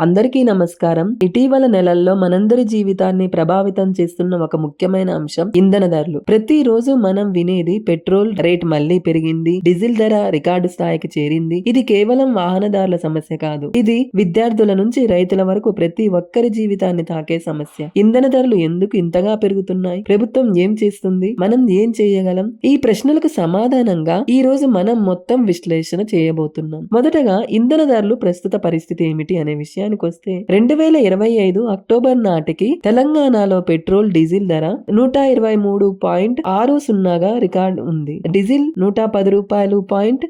అందరికీ నమస్కారం. ఇటీవల నెలల్లో మనందరి జీవితాన్ని ప్రభావితం చేస్తున్న ఒక ముఖ్యమైన అంశం ఇంధన ధరలు. ప్రతి రోజు మనం వినేది పెట్రోల్ రేట్ మళ్ళీ పెరిగింది డీజిల్ ధర రికార్డు స్థాయికి చేరింది. ఇది కేవలం వాహనదారుల సమస్య కాదు. ఇది విద్యార్థుల నుంచి రైతుల వరకు ప్రతి ఒక్కరి జీవితాన్ని తాకే సమస్య. ఇంధన ధరలు ఎందుకు ఇంతగా పెరుగుతున్నాయి? ప్రభుత్వం ఏం చేస్తుంది? మనం ఏం చేయగలం? ఈ ప్రశ్నలకు సమాధానంగా ఈ రోజు మనం మొత్తం విశ్లేషణ చేయబోతున్నాం. మొదటగా ఇంధన ధరలు ప్రస్తుత పరిస్థితి ఏమిటి అనే విషయానికి వస్తే రెండు వేల ఇరవై ఐదు అక్టోబర్ నాటికి తెలంగాణలో పెట్రోల్ డీజిల్ ధర నూట ఇరవై మూడు పాయింట్ ఆరు సున్నాగా రికార్డు ఉంది. డీజిల్ నూట పది రూపాయలు పాయింట్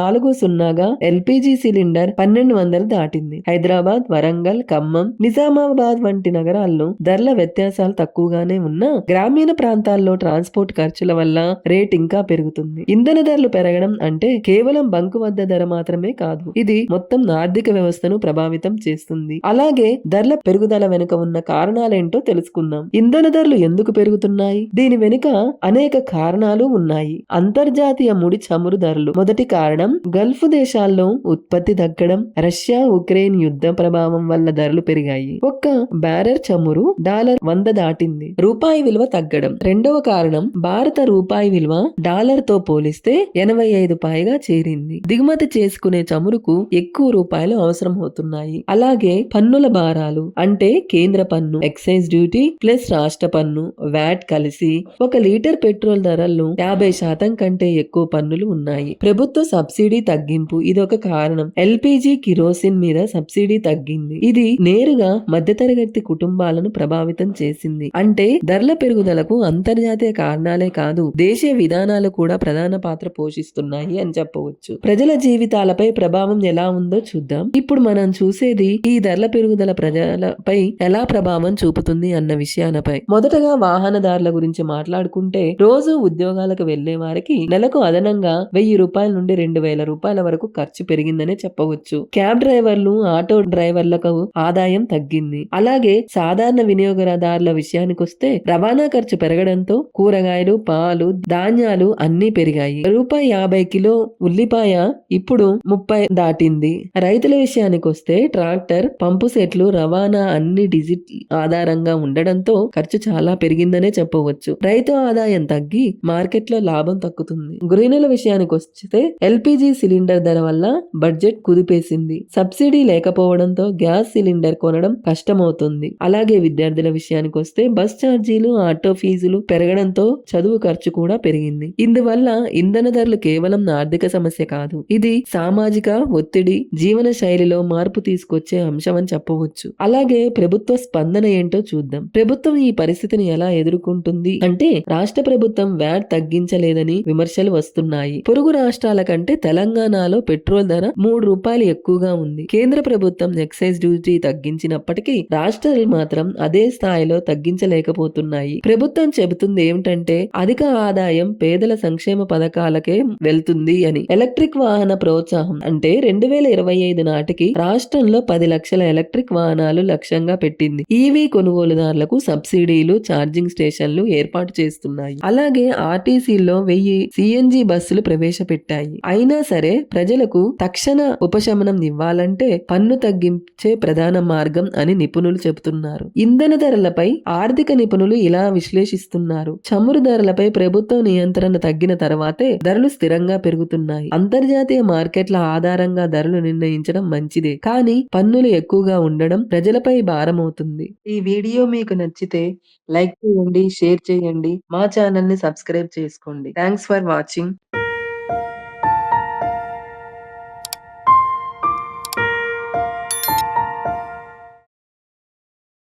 నాలుగు సున్నాగా ఎల్పిజి సిలిండర్ పన్నెండు వందలు దాటింది. హైదరాబాద్ వరంగల్ ఖమ్మం నిజామాబాద్ వంటి నగరాల్లో ధరల వ్యత్యాసాలు తక్కువగానే ఉన్నా గ్రామీణ ప్రాంతాల్లో ట్రాన్స్పోర్ట్ ఖర్చుల వల్ల రేట్ ఇంకా పెరుగుతుంది. ఇంధన ధరలు పెరగడం అంటే కేవలం బంకు వద్ద ధర మాత్రమే కాదు ఇది మొత్తం ఆర్థిక వ్యవస్థను ప్రభావితం చేస్తుంది. అలాగే ధరల పెరుగుదల వెనుక ఉన్న కారణాలేంటో తెలుసుకుందాం. ఇంధన ధరలు ఎందుకు పెరుగుతున్నాయి? దీని వెనుక అనేక కారణాలు ఉన్నాయి. అంతర్జాతీయ ముడి చమురు ధరలు. మొదటి కారణం గల్ఫ్ దేశాల్లో ఉత్పత్తి తగ్గడం రష్యా ఉక్రెయిన్ యుద్ధ ప్రభావం వల్ల ధరలు పెరిగాయి. ఒక్క బ్యారర్ చమురు డాలర్ వంద దాటింది. రూపాయి విలువ తగ్గడం. రెండవ కారణం భారత రూపాయి విలువ డాలర్తో పోలిస్తే ఎనభై ఐదు పైగా చేరింది. దిగుమతి చేసుకునే చమురుకు ఎక్కువ రూపాయలు అవసరం అవుతున్నాయి అలాగే పన్నుల భారాలు అంటే కేంద్ర పన్ను ఎక్సైజ్ డ్యూటీ ప్లస్ రాష్ట్ర పన్ను వ్యాట్ కలిసి ఒక లీటర్ పెట్రోల్ ధరల్లో యాభై శాతం కంటే ఎక్కువ పన్నులు ఉన్నాయి. ప్రభుత్వ సబ్సిడీ తగ్గింపు ఇది ఒక కారణం. ఎల్పిజి కిరోసిన్ మీద సబ్సిడీ తగ్గింది. ఇది నేరుగా మధ్యతరగతి కుటుంబాలను ప్రభావితం చేసింది. అంటే ధరల పెరుగుదలకు అంతర్జాతీయ కారణాలే కాదు దేశీయ విధానాలు కూడా ప్రధాన పాత్ర పోషిస్తున్నాయి అని చెప్పవచ్చు. ప్రజల జీవితాలపై ప్రభావం ఎలా ఉందో చూద్దాం. ఇప్పుడు మనం చూసేది ఈ ధరల పెరుగుదల ప్రజలపై ఎలా ప్రభావం చూపుతుంది అన్న విషయాలపై. మొదటగా వాహనదారుల గురించి మాట్లాడుకుంటే రోజు ఉద్యోగాలకు వెళ్ళే వారికి నెలకు అదనంగా వెయ్యి రూపాయల నుండి రెండు వేల రూపాయల వరకు ఖర్చు పెరిగిందనే చెప్పవచ్చు. క్యాబ్ డ్రైవర్లు ఆటో డ్రైవర్లకు ఆదాయం తగ్గింది. అలాగే సాధారణ వినియోగదారుల విషయానికి వస్తే రవాణా ఖర్చు పెరగడంతో కూరగాయలు పాలు ధాన్యాలు అన్ని పెరిగాయి. రూపాయి యాభై కిలో ఉల్లిపాయ ఇప్పుడు ముప్పై దాటింది. రైతుల విషయానికి వస్తే ట్రాక్టర్ పంపు సెట్లు రవాణా అన్ని డిజిటల్ ఆధారంగా ఉండడంతో ఖర్చు చాలా పెరిగిందనే చెప్పవచ్చు. రైతు ఆదాయం తగ్గి మార్కెట్లో లాభం తక్కుతుంది. గృహిణుల విషయానికి వస్తే ఎల్పిజి సిలిండర్ ధర వల్ల బడ్జెట్ కుదిపేసింది. సబ్సిడీ లేకపోవడంతో గ్యాస్ సిలిండర్ కొనడం కష్టమవుతుంది. అలాగే విద్యార్థుల విషయానికి వస్తే బస్ ఛార్జీలు ఆటో ఫీజులు పెరగడంతో చదువు ఖర్చు కూడా పెరిగింది. ఇందువల్ల ఇంధన ధరలు కేవలం ఆర్థిక సమస్య కాదు. ఇది సామాజిక ఒత్తిడి జీవన శైలిలో మార్పు తీసుకొచ్చే అంశం అని చెప్పవచ్చు. అలాగే ప్రభుత్వ స్పందన ఏంటో చూద్దాం. ప్రభుత్వం ఈ పరిస్థితిని ఎలా ఎదుర్కొంటుంది? అంటే రాష్ట్ర ప్రభుత్వం వ్యాట్ తగ్గించలేదని విమర్శలు వస్తున్నాయి. పొరుగు రాష్ట్రాల కంటే తెలంగాణలో పెట్రోల్ ధర మూడు రూపాయలు ఎక్కువగా ఉంది. కేంద్ర ప్రభుత్వం ఎక్సైజ్ డ్యూటీ తగ్గించినప్పటికీ రాష్ట్రాలు మాత్రం అదే స్థాయిలో తగ్గించలేకపోతున్నాయి. ప్రభుత్వం చెబుతుంది ఏమిటంటే అధిక ఆదాయం పేదల సంక్షేమ పథకాలకే వెళ్తుంది అని. ఎలక్ట్రిక్ వాహన ప్రోత్సాహం అంటే రెండు వేల ఇరవై ఐదు నాటికి రాష్ట్రంలో పది పది లక్షల ఎలక్ట్రిక్ వాహనాలు లక్ష్యంగా పెట్టింది. ఈవీ కొనుగోలుదారులకు సబ్సిడీలు ఛార్జింగ్ స్టేషన్లు ఏర్పాటు చేస్తున్నాయి. అలాగే ఆర్టీసీలో వెయ్యి సిఎన్జి బస్సులు ప్రవేశపెట్టాయి. అయినా సరే ప్రజలకు తక్షణ ఉపశమనం ఇవ్వాలంటే పన్ను తగ్గించే ప్రధాన మార్గం అని నిపుణులు చెబుతున్నారు. ఇంధన ధరలపై ఆర్థిక నిపుణులు ఇలా విశ్లేషిస్తున్నారు. చమురు ధరలపై ప్రభుత్వ నియంత్రణ తగ్గిన తర్వాతే ధరలు స్థిరంగా పెరుగుతున్నాయి. అంతర్జాతీయ మార్కెట్ల ఆధారంగా ధరలు నిర్ణయించడం మంచిదే. కానీ పన్నులు ఎక్కువగా ఉండడం ప్రజలపై భారమవుతుంది. ఈ వీడియో మీకు నచ్చితే లైక్ చేయండి షేర్ చేయండి మా ఛానల్ని సబ్స్క్రైబ్ చేసుకోండి. Thanks for watching.